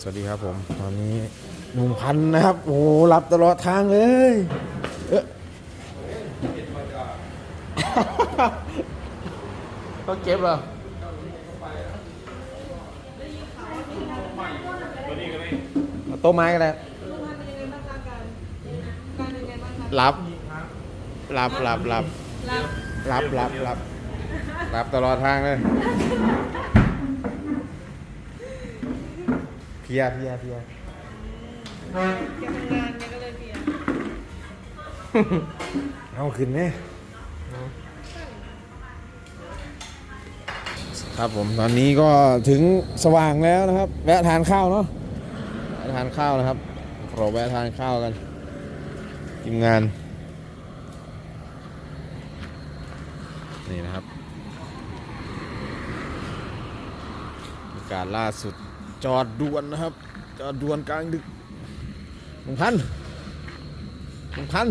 สวัสดีครับผม ตอนนี้หนุ่มพันธุ์นะครับ โอ้โหหลับตลอดทางเลยเอ๊ะต้องเก็บเหรอเอาโต๊ะไม้ก็ได้หลับหลับหลับหลับหลับหลับหลับหลับตลอดทางเลย พลียเพียเพียแกทำงานแกก็เลยเพียเอาขึ้นไหมครับผมตอนนี้ก็ถึงสว่างแล้วนะครับ แวะทานข้าวเนาะแวะทานข้าวนะครับขอแวะทานข้าวกันทีมงานนี่นะครับ กาศล่าสุด จอดด่วนนะครับ จอดด่วนกลางดึกหนึ่งพันหนึ่งพัน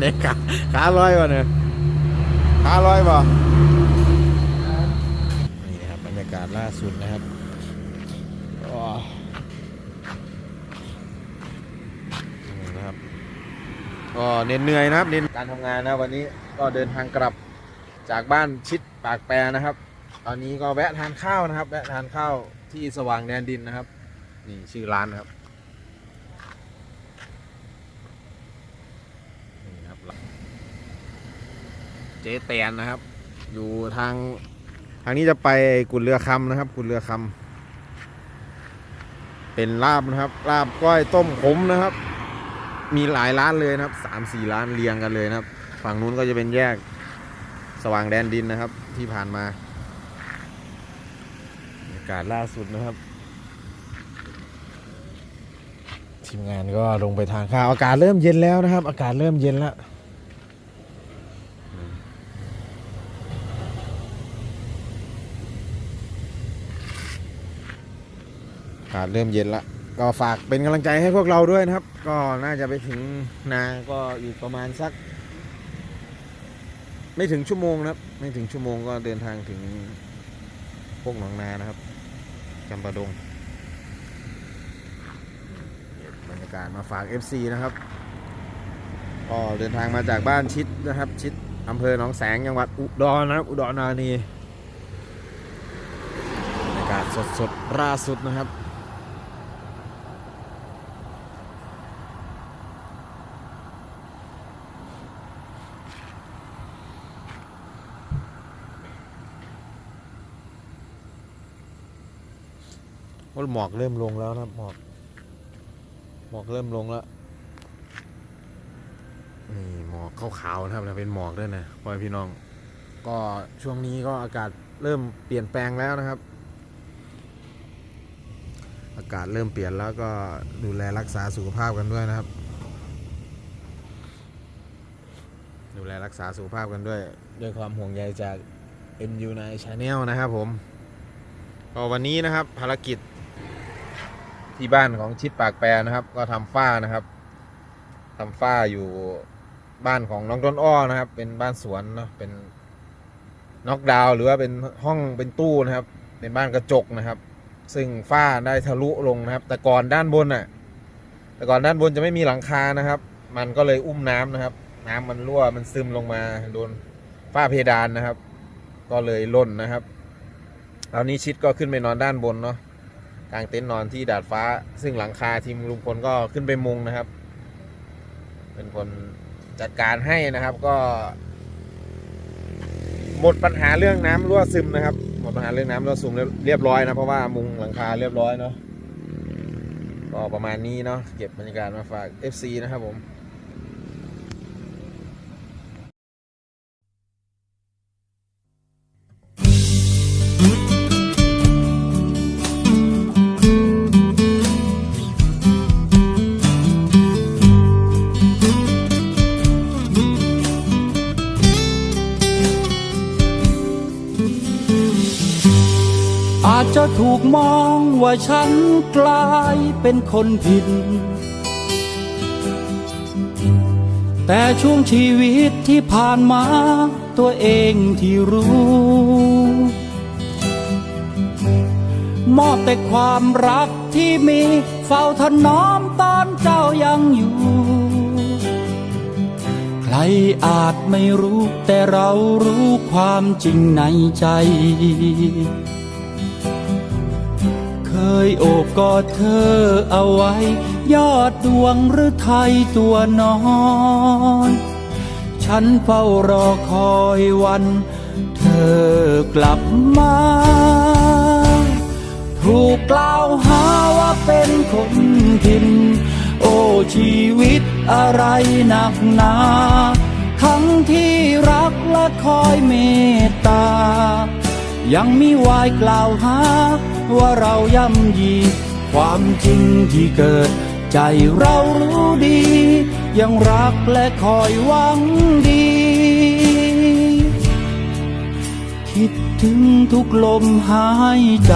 เด็กขาขาลอยป่ะเนี่ยขาลอยปะนี่นะครับบรรยากาศล่าสุดนะครับนี่นะครับก็เหน็ดเหนื่อยนะครับเน้นการทำงานนะวันนี้ก็เดินทางกลับ จากบ้านชิดปากแปรนะครับ ตอนนี้ก็แวะทานข้าวนะครับ แวะทานข้าวที่สว่างแดนดินนะครับ นี่ชื่อร้านนะครับนี่ครับ เจ๊แตนนะครับ อยู่ทางทางนี้จะไปกุดเรือคำนะครับ กุดเรือคำเป็นลาบนะครับลาบก้อยต้มขมนะครับ มีหลายร้านเลยนะครับสามสี่ร้านเรียงกันเลยนะครับ ฝั่งนู้นก็จะเป็นแยก สว่างแดนดินนะครับที่ผ่านมาบรรยากาศล่าสุดนะครับ ทีมงานก็ลงไปทานข้าวอากาศเริ่มเย็นแล้วนะครับ อากาศเริ่มเย็นแล้วอากาศเริ่มเย็นแล้วก็ฝากเป็นกำลังใจให้พวกเราด้วยนะครับ ก็น่าจะไปถึงนาก็อยู่ประมาณสัก ไม่ถึงชั่วโมงนะครับ ไม่ถึงชั่วโมงก็เดินทางถึงพวกหนองนานะครับจำปาดงบรรยากาศมาฝาก FC นะครับก็เดินทางมาจากบ้านชิดนะครับ ชิดอำเภอหนองแสงจังหวัดอุดรนะครับอุดรธานีบรรยากาศสดๆล่าสุดนะครับ ว่าหมอกเริ่มลงแล้วนะหมอก หมอกเริ่มลงแล้ว นี่หมอกขาวๆนะครับนะเป็นหมอกด้วยนะพ่อพี่น้อง ก็ช่วงนี้ก็อากาศเริ่มเปลี่ยนแปลงแล้วนะครับ อากาศเริ่มเปลี่ยนแล้วก็ดูแลรักษาสุขภาพกันด้วยนะครับ ดูแลรักษาสุขภาพกันด้วย ด้วยความห่วงใยจาก MU9 Channel นะครับผมก็วันนี้นะครับภารกิจ ที่บ้านของชิดปากแปรนะครับ ก็ทำฝ้านะครับทำฝ้าอยู่บ้านของน้องต้นอ้อนะครับ เป็นบ้านสวนเนาะเป็นน็อกดาวหรือว่าเป็นห้องเป็นตู้นะครับ เป็นบ้านกระจกนะครับ ซึ่งฝ้าได้ทะลุลงนะครับ แต่ก่อนด้านบนอะ แต่ก่อนด้านบนจะไม่มีหลังคานะครับ มันก็เลยอุ้มน้ำนะครับ น้ำมันรั่วมันซึมลงมาโดนฝ้าเพดานนะครับ ก็เลยล่นนะครับตอนนี้ชิดก็ขึ้นไปนอนด้านบนเนาะ กางเต็นท์นอนที่ดาดฟ้า ซึ่งหลังคาทีมลุงพลก็ขึ้นไปมุงนะครับ เป็นคนจัดการให้นะครับก็ หมดปัญหาเรื่องน้ำรั่วซึมนะครับ หมดปัญหาเรื่องน้ำรั่วซึมเรียบร้อยนะเพราะว่ามุงหลังคาเรียบร้อยเนาะก็ประมาณนี้เนาะเก็บบรรยากาศมาฝาก FC นะครับผม ถูกมองว่าฉันกลายเป็นคนผิด แต่ช่วงชีวิตที่ผ่านมาตัวเองที่รู้ มอบแต่ความรักที่มีเฝ้าถนอมตอนเจ้ายังอยู่ ใครอาจไม่รู้แต่เรารู้ความจริงในใจ ยโอบกอดเธอเอาไว้ ยอดดวงหรือไทยตัวน้อยฉันเฝ้ารอคอยวัน เธอกลับมา ถูกกล่าวหาว่าเป็นคนผิดโอ้ชีวิตอะไรหนักหนา ทั้งที่รักและคอยเมตตา ยังมีวายกล่าวหา ว่าเราย่ำยี ความจริงที่เกิด ใจเรารู้ดี ยังรักและคอยหวังดี คิดถึงทุกลมหายใจ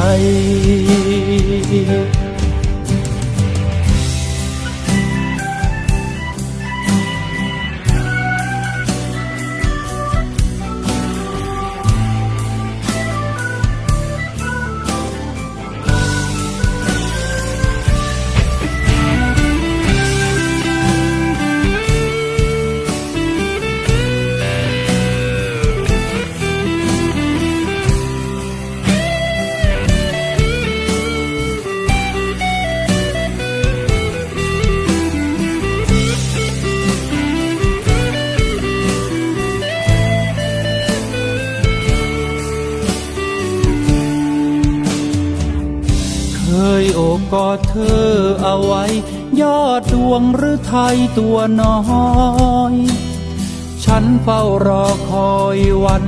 โอบกอดเธอเอาไว้ ยอดดวงหรือไทยตัวน้อย ฉันเฝ้ารอคอยวัน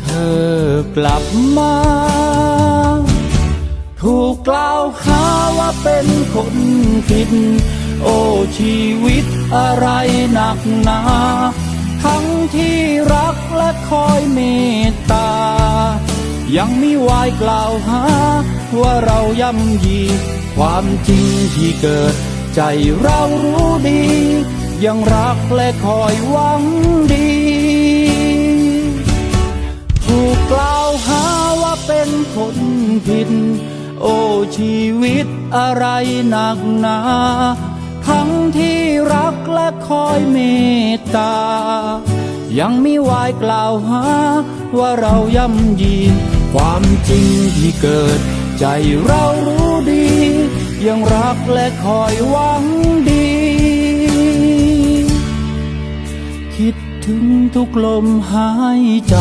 เธอกลับมา ถูกกล่าวหาว่าเป็นคนผิด โอ้ชีวิตอะไรหนักหนาทั้งที่รักและคอยเมตตา ยังมีวายกล่าวหา ว่าเราย่ำยี ความจริงที่เกิด ใจเรารู้ดี ยังรักและคอยหวังดี ถูกกล่าวหาว่าเป็นคนผิด โอ้ชีวิตอะไรหนักหนาทั้งที่รักและคอยเมตตา ยังมีวายกล่าวหาว่าเราย่ำยี ความจริงที่เกิด ใจเรารู้ดี ยังรักและคอยหวังดี คิดถึงทุกลมหายใจ